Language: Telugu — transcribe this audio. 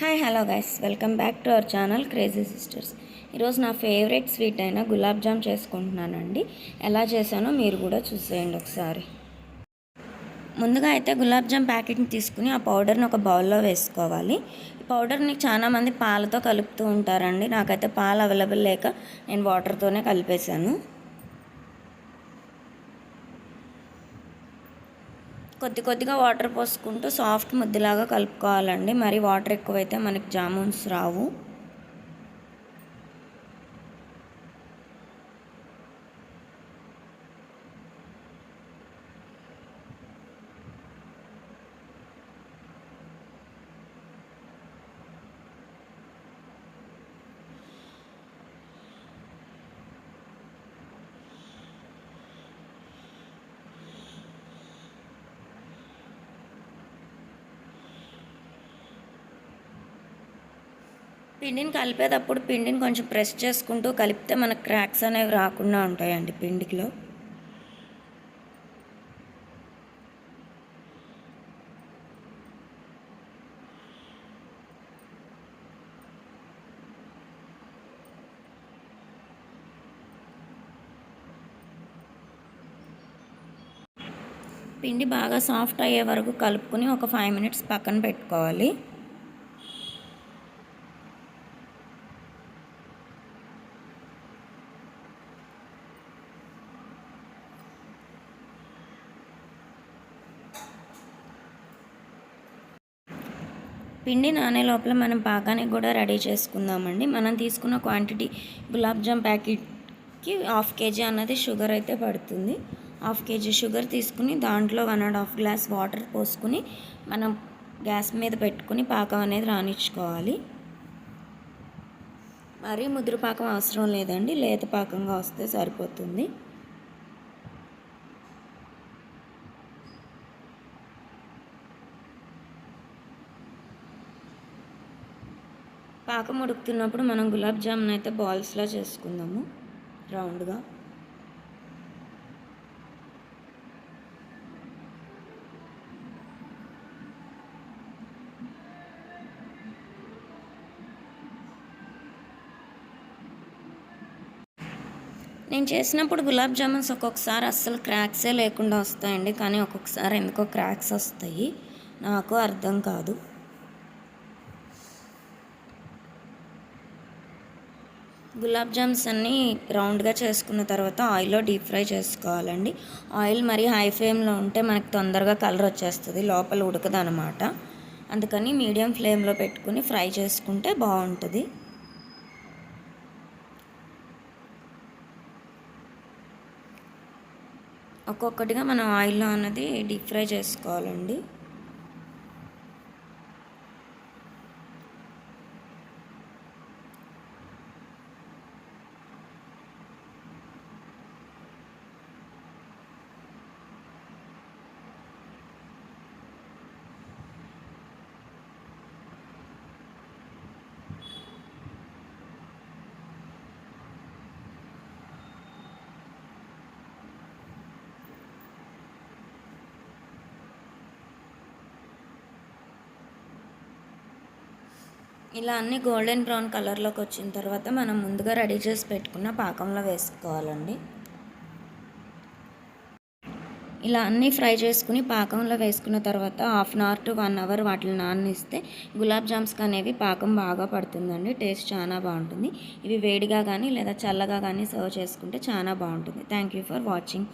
Hi hello guys welcome back to our channel crazy sisters ఈరోజు నా ఫేవరెట్ స్వీట్ అయిన గులాబ్ జామ్ చేసుకుంటున్నానండి. ఎలా చేశానో మీరు కూడా చూసేయండి ఒకసారి. ముందుగా అయితే గులాబ్ జామ్ ప్యాకెట్ని తీసుకుని ఆ పౌడర్ని ఒక బౌల్లో వేసుకోవాలి. ఈ పౌడర్ని చాలామంది పాలతో కలుపుతూ ఉంటారండి. నాకైతే పాలు అవైలబుల్ లేక నేను వాటర్తోనే కలిపేశాను. కొద్ది కొద్దిగా వాటర్ పోసుకుంటూ సాఫ్ట్ ముద్దలాగా కలుపుకోవాలండి. మరి వాటర్ ఎక్కువైతే మనకి జామున్స్ రావు. పిండిని కలిపేటప్పుడు పిండిని కొంచెం ప్రెస్ చేసుకుంటూ కలిపితే మనకు క్రాక్స్ అనేవి రాకుండా ఉంటాయండి పిండిలో పిండి బాగా సాఫ్ట్ అయ్యే వరకు కలుపుకొని ఒక ఫైవ్ మినిట్స్ పక్కన పెట్టుకోవాలి. పిండి నానే లోపల మనం పాకానికి కూడా రెడీ చేసుకుందామండి. మనం తీసుకున్న క్వాంటిటీ గులాబ్జామ్ ప్యాకెట్కి హాఫ్ కేజీ అన్నది షుగర్ అయితే పడుతుంది. హాఫ్ కేజీ షుగర్ తీసుకుని దాంట్లో one and half glass water పోసుకుని మనం గ్యాస్ మీద పెట్టుకుని పాకం అనేది రానిచ్చుకోవాలి. మరీ ముదురు పాకం అవసరం లేదండి. లేత పాకంగా వస్తే సరిపోతుంది. పాకం ఉడుకుతున్నప్పుడు మనం గులాబ్ జామున్ అయితే బాల్స్లో చేసుకుందాము. రౌండ్గా. నేను చేసినప్పుడు గులాబ్ జామున్స్ ఒక్కొక్కసారి అస్సలు క్రాక్సే లేకుండా వస్తాయండి. కానీ ఒక్కొక్కసారి ఎందుకో క్రాక్స్ వస్తాయి. నాకు అర్థం కాదు. గులాబ్ జామ్స్ అన్నీ రౌండ్గా చేసుకున్న తర్వాత ఆయిల్లో డీప్ ఫ్రై చేసుకోవాలండి. ఆయిల్ మరి హై ఫ్లేమ్లో ఉంటే మనకి తొందరగా కలర్ వచ్చేస్తుంది లోపల ఉడకదనమాట. అందుకని మీడియం ఫ్లేమ్లో పెట్టుకుని ఫ్రై చేసుకుంటే బాగుంటుంది ఒక్కొక్కటిగా మనం ఆయిల్లో అన్నది డీప్ ఫ్రై చేసుకోవాలండి. ఇలా అన్ని గోల్డెన్ బ్రౌన్ కలర్లోకి వచ్చిన తర్వాత మనం ముందుగా రెడీ చేసి పెట్టుకున్న పాకంలో వేసుకోవాలండి. ఇలా అన్నీ ఫ్రై చేసుకుని పాకంలో వేసుకున్న తర్వాత half an hour to one hour వాటిని నాననిస్తే గులాబ్ జామ్స్కి అనేవి పాకం బాగా పడుతుందండి టేస్ట్ చాలా బాగుంటుంది. ఇవి వేడిగా కానీ లేదా చల్లగా కానీ సర్వ్ చేసుకుంటే చాలా బాగుంటుంది. Thank you for watching.